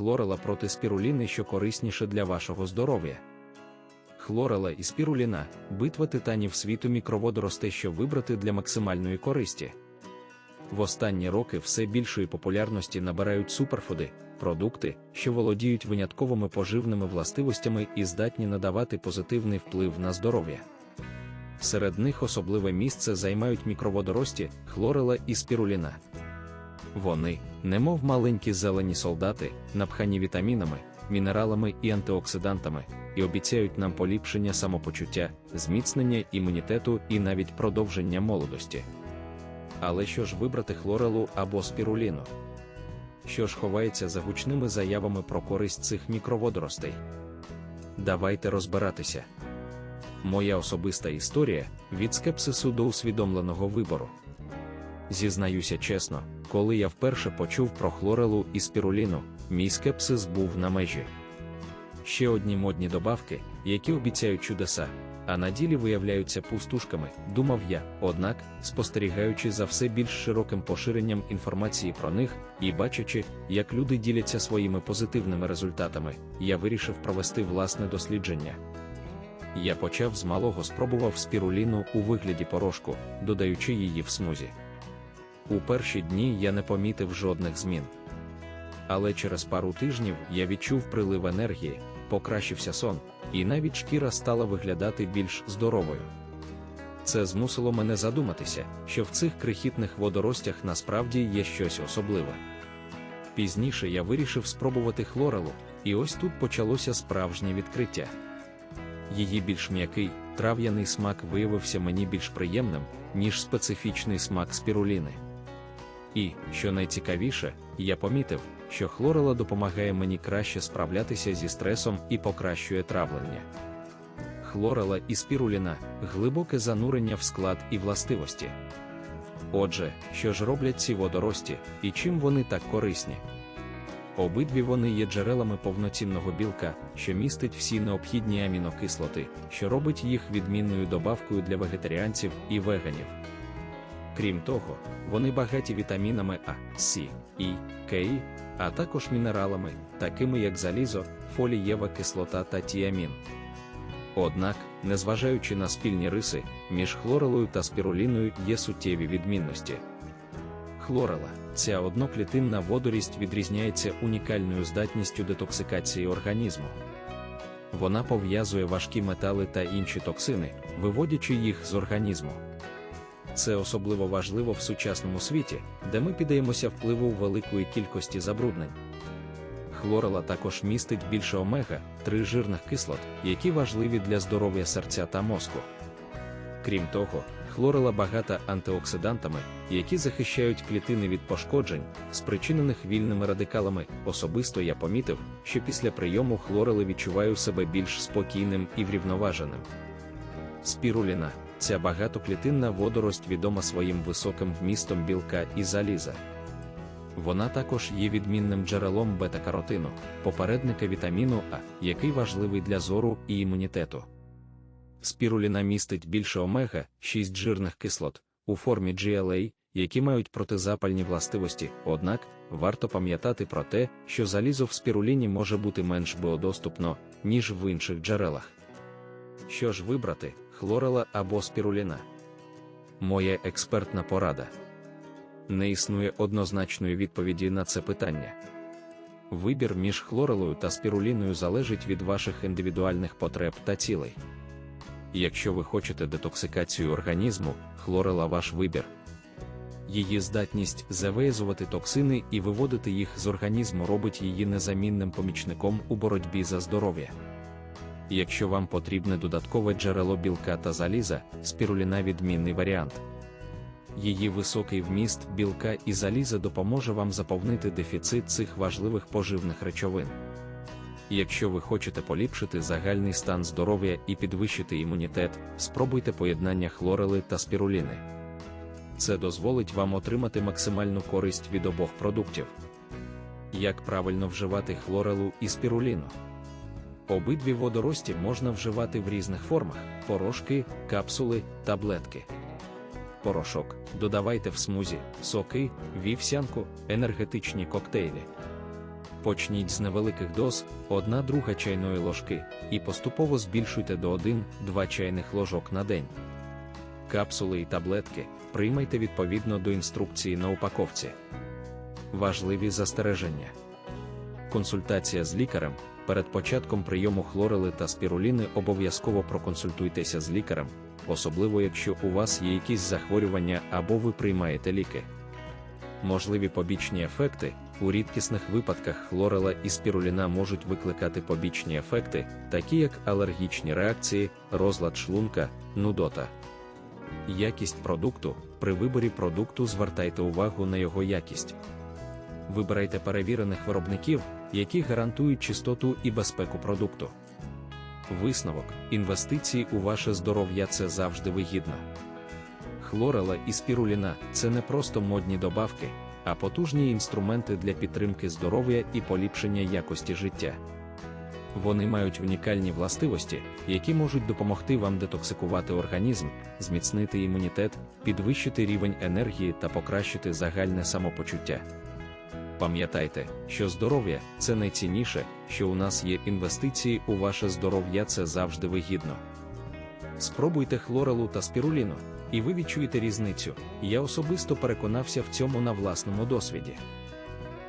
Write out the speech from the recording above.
хлорела проти спіруліни, що корисніше для вашого здоров'я. Хлорела і спіруліна битва титанів світу мікроводоростей, що вибрати для максимальної користі. В останні роки все більшої популярності набирають суперфуди, продукти, що володіють винятковими поживними властивостями і здатні надавати позитивний вплив на здоров'я. Серед них особливе місце займають мікроводорості, хлорела і спіруліна. Вони, немов маленькі зелені солдати, напхані вітамінами, мінералами і антиоксидантами, і обіцяють нам поліпшення самопочуття, зміцнення імунітету і навіть продовження молодості. Але що ж вибрати хлорелу або спіруліну? Що ж ховається за гучними заявами про користь цих мікроводоростей? Давайте розбиратися. Моя особиста історія від скепсису до усвідомленого вибору. Зізнаюся чесно, коли я вперше почув про хлорелу і спіруліну, мій скепсис був на межі. Ще одні модні добавки, які обіцяють чудеса, а на ділі виявляються пустушками, думав я, однак, спостерігаючи за все більш широким поширенням інформації про них і бачачи, як люди діляться своїми позитивними результатами, я вирішив провести власне дослідження. Я почав з малого спробував спіруліну у вигляді порошку, додаючи її в смузі. У перші дні я не помітив жодних змін. Але через пару тижнів я відчув прилив енергії, покращився сон, і навіть шкіра стала виглядати більш здоровою. Це змусило мене задуматися, що в цих крихітних водоростях насправді є щось особливе. Пізніше я вирішив спробувати хлорелу, і ось тут почалося справжнє відкриття. Її більш м'який, трав'яний смак виявився мені більш приємним, ніж специфічний смак спіруліни. І, що найцікавіше, я помітив, що хлорела допомагає мені краще справлятися зі стресом і покращує травлення. Хлорела і спіруліна глибоке занурення в склад і властивості. Отже, що ж роблять ці водорості і чим вони так корисні? Обидві вони є джерелами повноцінного білка, що містить всі необхідні амінокислоти, що робить їх відмінною добавкою для вегетаріанців і веганів. Крім того, вони багаті вітамінами А, С, І, К, а також мінералами, такими як залізо, фолієва кислота та тіамін. Однак, незважаючи на спільні риси, між хлорелою та спіруліною є суттєві відмінності. Хлорела, ця одноклітинна водорість відрізняється унікальною здатністю детоксикації організму. Вона пов'язує важкі метали та інші токсини, виводячи їх з організму. Це особливо важливо в сучасному світі, де ми піддаємося впливу великої кількості забруднень. Хлорела також містить більше омега, 3 жирних кислот, які важливі для здоров'я серця та мозку. Крім того, хлорела багата антиоксидантами, які захищають клітини від пошкоджень, спричинених вільними радикалами. Особисто я помітив, що після прийому хлорели відчуваю себе більш спокійним і врівноваженим. Спіруліна ця багатоклітинна водорость відома своїм високим вмістом білка і заліза. Вона також є відмінним джерелом бета-каротину, попередника вітаміну А, який важливий для зору і імунітету. Спіруліна містить більше омега, 6 жирних кислот у формі GLA, які мають протизапальні властивості, однак варто пам'ятати про те, що залізо в спіруліні може бути менш біодоступно, ніж в інших джерелах. Що ж вибрати, хлорела або спіруліна? Моя експертна порада. Не існує однозначної відповіді на це питання. Вибір між хлорелою та спіруліною залежить від ваших індивідуальних потреб та цілей. Якщо ви хочете детоксикацію організму, хлорела ваш вибір. Її здатність завиязувати токсини і виводити їх з організму робить її незамінним помічником у боротьбі за здоров'я. Якщо вам потрібне додаткове джерело білка та заліза, спіруліна відмінний варіант. Її високий вміст білка і заліза допоможе вам заповнити дефіцит цих важливих поживних речовин. Якщо ви хочете поліпшити загальний стан здоров'я і підвищити імунітет, спробуйте поєднання хлорели та спіруліни. Це дозволить вам отримати максимальну користь від обох продуктів. Як правильно вживати хлорелу і спіруліну? Обидві водорості можна вживати в різних формах: порошки, капсули, таблетки. Порошок додавайте в смузі, соки, вівсянку, енергетичні коктейлі. Почніть з невеликих доз, 1 друга чайної ложки, і поступово збільшуйте до 1-2 чайних ложок на день. Капсули і таблетки приймайте відповідно до інструкції на упаковці. Важливі застереження. Консультація з лікарем. Перед початком прийому хлорели та спіруліни обов'язково проконсультуйтеся з лікарем, особливо якщо у вас є якісь захворювання або ви приймаєте ліки. Можливі побічні ефекти у рідкісних випадках хлорела і спіруліна можуть викликати побічні ефекти, такі як алергічні реакції, розлад шлунка, нудота. Якість продукту при виборі продукту звертайте увагу на його якість. Вибирайте перевірених виробників, які гарантують чистоту і безпеку продукту. Висновок інвестиції у ваше здоров'я це завжди вигідно. Хлорела і спіруліна це не просто модні добавки, а потужні інструменти для підтримки здоров'я і поліпшення якості життя. Вони мають унікальні властивості, які можуть допомогти вам детоксикувати організм, зміцнити імунітет, підвищити рівень енергії та покращити загальне самопочуття. Пам'ятайте, що здоров'я це найцінніше, що у нас є інвестиції у ваше здоров'я це завжди вигідно. Спробуйте хлорелу та спіруліну, і ви відчуєте різницю. Я особисто переконався в цьому на власному досвіді.